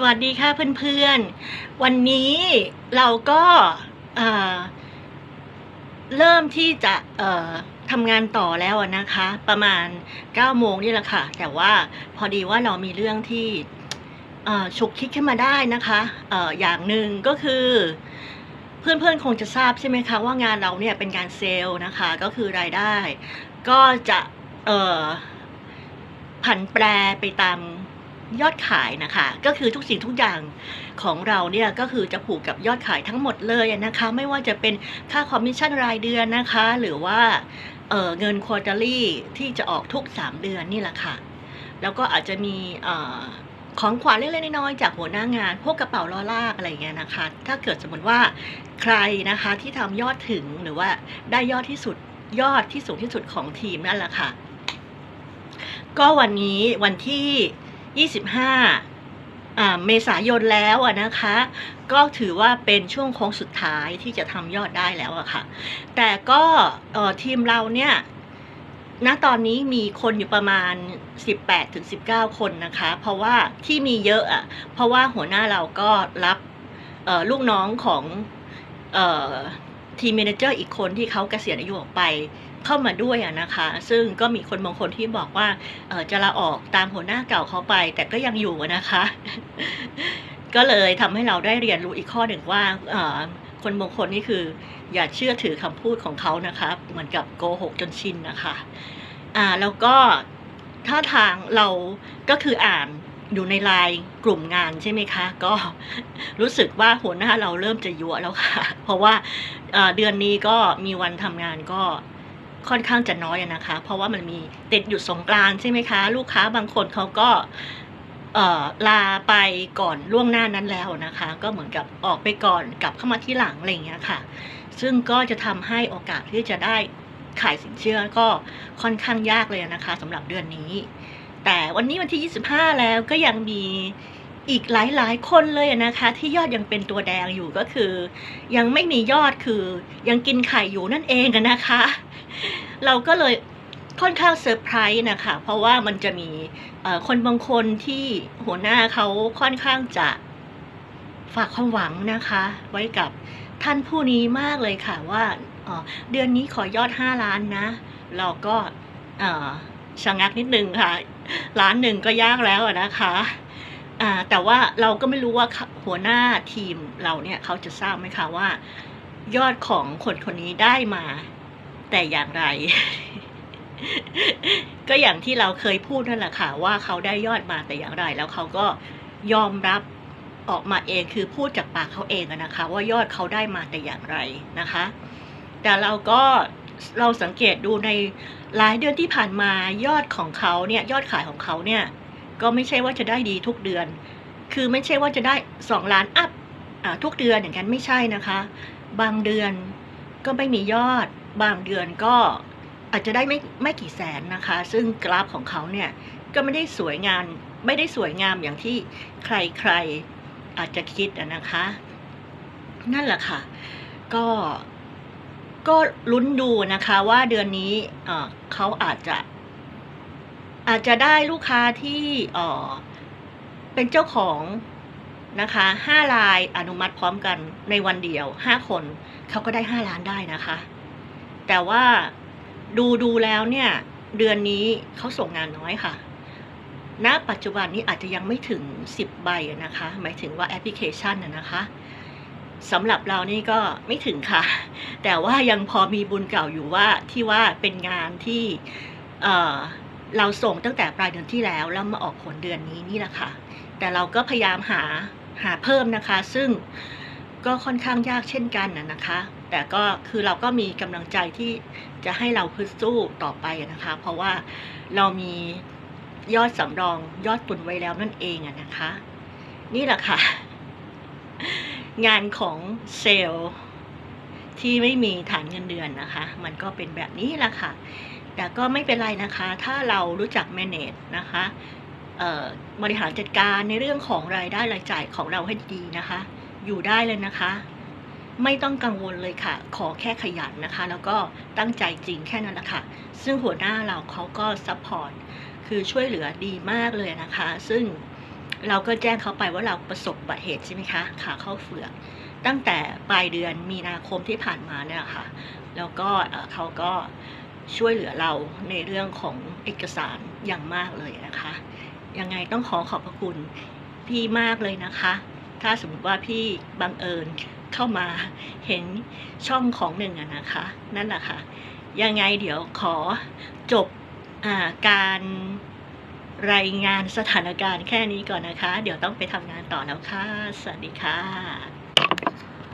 สวัสดีค่ะเพื่อนๆ วันนี้เราก็เริ่มที่จะทำงานต่อแล้วนะคะ ประมาณ9โมงนี่แหละค่ะ แต่ว่าพอดีว่าเรามีเรื่องที่ฉุกคิดขึ้นมาได้นะคะอออย่างหนึ่งก็คือเพื่อนๆคงจะทราบใช่ไหมคะว่างานเราเนี่ยเป็นการเซลล์นะคะ ก็คือรายได้ ก็จะผันแปรไปตาม ยอดขายนะคะ ก็คือทุกสิ่งทุกอย่างของเราเนี่ยก็คือจะผูกกับยอดขายทั้งหมดเลยนะคะ ไม่ว่าจะเป็นค่าคอมมิชชั่นรายเดือนนะคะ หรือว่าเเงินควอเตอรี่ที่จะออกทุก 3 เดือนนี่แหละค่ะ แล้วก็อาจจะมีของขวัญเล็กๆน้อยๆจากหัวหน้างาน พวกกระเป๋าล้อลากอะไรอย่างเงี้ยนะคะ ถ้าเกิดสมมติว่าใครนะคะที่ทำยอดถึงหรือว่าได้ยอดที่สุดยอดที่สูงที่สุดของทีมนั่นแหละค่ะ ก็วันนี้วันที่ 25อ่าเมษายนแล้วนะคะ ก็ถือว่าเป็นช่วงโค้งสุดท้ายที่จะทำยอดได้แล้วอะค่ะ แต่ก็ทีมเราเนี่ยณตอนนี้มีคนอยู่ประมาณ 18ถึง19 คนนะคะ เพราะว่าที่มีเยอะอะเพราะว่าหัวหน้าเราก็รับลูกน้องของอทีมเมนเจอร์อีกคนที่เขาเกษียณอายุออกไป เข้ามาด้วยอะนะคะ ซึ่งก็มีคนบางคนที่บอกว่าจะลาออกตามหัวหน้าเก่าเขาไป แต่ก็ยังอยู่นะคะ ก็เลยทำให้เราได้เรียนรู้อีกข้อหนึ่งว่าคนบางคนนี่คือ อย่าเชื่อถือคำพูดของเขานะคะเหมือนกับโกหกจนชินนะคะอ่าแล้วก็ถ้าทางเราก็คืออ่านอยู่ในไลน์กลุ่มงานใช่ไหมคะ ก็รู้สึกว่าหัวหน้าเราเริ่มจะยั่วแล้วค่ะ เพราะว่าเอ่อเดือนนี้ก็มีวันทำงานก็ ค่อนข้างจะน้อยนะคะ เพราะว่ามันมีติดหยุดสงกรานใช่ไหมคะ ลูกค้าบางคนเขาก็ลาไปก่อนล่วงหน้านั้นแล้วนะคะ ก็เหมือนกับออกไปก่อนกลับเข้ามาที่หลังอะไรอย่างเงี้ยค่ะ ซึ่งก็จะทำให้โอกาสที่จะได้ขายสินเชื่อก็ค่อนข้างยากเลยนะคะสำหรับเดือนนี้ แต่วันนี้วันที่ 25 แล้วก็ยังมี อีกหลายๆ คนเลยนะคะ ที่ยอดยังเป็นตัวแดงอยู่ก็คือ ยังไม่มียอดคือยังกินไข่อยู่นั่นเองอะนะคะ เราก็เลยค่อนข้างเซอร์ไพรส์นะคะ เพราะว่ามันจะมีคนบางคนที่หัวหน้าเขาค่อนข้างจะฝากความหวังนะคะ ไว้กับท่านผู้นี้มากเลยค่ะว่าเดือนนี้ขอยอด 5 ล้านนะ เราก็ชะงักนิดนึงค่ะ ล้านหนึ่งก็ยากแล้วนะคะ แต่ว่าเราก็ไม่รู้ว่าหัวหน้าทีมเราเนี่ยเขาจะทราบไหมคะว่า ยอดของคนคนนี้ได้มา แต่อย่างไร ก็อย่างที่เราเคยพูดนั่นแหละค่ะ ว่าเขาได้ยอดมาแต่อย่างไร แล้วเขาก็ยอมรับออกมาเองคือพูดจากปากเขาเองนะคะ ว่ายอดเขาได้มาแต่อย่างไรนะคะ แต่เราก็เราสังเกตดูในหลายเดือนที่ผ่านมายอดของเขาเนี่ยยอดขายของเขาเนี่ย ก็ไม่ใช่ว่าจะได้ดีทุกเดือน คือไม่ใช่ว่าจะได้สองล้านอัพทุกเดือนอย่างนั้นไม่ใช่นะคะ บางเดือนก็ไม่มียอด บางเดือนก็อาจจะได้ไม่ไม่กี่แสนนะคะ ซึ่งกราฟของเขาเนี่ยก็ไม่ได้สวยงามไม่ได้สวยงามอย่างที่ใครๆอาจจะคิดนะคะ นั่นแหละค่ะ ก็ก็ลุ้นดูนะคะว่าเดือนนี้เขาอาจจะ อาจจะได้ลูกค้าที่เป็นเจ้าของนะคะห้าลายอนุมัติพร้อมกันในวันเดียวห้าคนเขาก็ได้ห้าล้านได้นะคะ แต่ว่าดูดูแล้วเนี่ยเดือนนี้เขาส่งงานน้อยค่ะณปัจจุบันนี้อาจจะยังไม่ถึง 10 ใบนะคะ หมายถึงว่าแอปพลิเคชันนะนะคะสำหรับเรานี่ก็ไม่ถึงค่ะ แต่ว่ายังพอมีบุญเก่าอยู่ว่าที่ว่าเป็นงานที่ เราส่งตั้งแต่ปลายเดือนที่แล้วแล้วมาออกผลเดือนนี้นี่แหละค่ะ แต่เราก็พยายามหาหาเพิ่มนะคะ ซึ่งก็ค่อนข้างยากเช่นกันนะนะคะ แต่ก็คือเราก็มีกำลังใจที่จะให้เราพึดสู้ต่อไปนะคะ เพราะว่าเรามียอดสำรองยอดตุนไว้แล้วนั่นเองอะนะคะ นี่แหละค่ะ งานของเซลล์ที่ไม่มีฐานเงินเดือนนะคะ มันก็เป็นแบบนี้แหละค่ะ แต่ก็ไม่เป็นไรนะคะ ถ้าเรารู้จัก manage นะคะบริหารจัดการในเรื่องของรายได้รายจ่ายของเราให้ดีนะคะ อยู่ได้เลยนะคะ ไม่ต้องกังวลเลยค่ะ ขอแค่ขยันนะคะ แล้วก็ตั้งใจจริงแค่นั้นแหละค่ะ ซึ่งหัวหน้าเราเขาก็ซัพพอร์ตคือช่วยเหลือดีมากเลยนะคะ ซึ่งเราก็แจ้งเขาไปว่าเราประสบอุบัติเหตุใช่ไหมคะขาเข้าเฟือกตั้งแต่ปลายเดือนมีนาคมที่ผ่านมาเนี่ยค่ะ แล้วก็เขาก็ ช่วยเหลือเราในเรื่องของเอกสารอย่างมากเลยนะคะ ยังไงต้องขอขอบพระคุณพี่มากเลยนะคะ ถ้าสมมติว่าพี่บังเอิญเข้ามาเห็นช่องของหนึ่งอะนะคะ นั่นแหละค่ะ ยังไงเดี๋ยวขอจบอาการรายงานสถานการณ์แค่นี้ก่อนนะคะ เดี๋ยวต้องไปทำงานต่อแล้วค่ะ สวัสดีค่ะ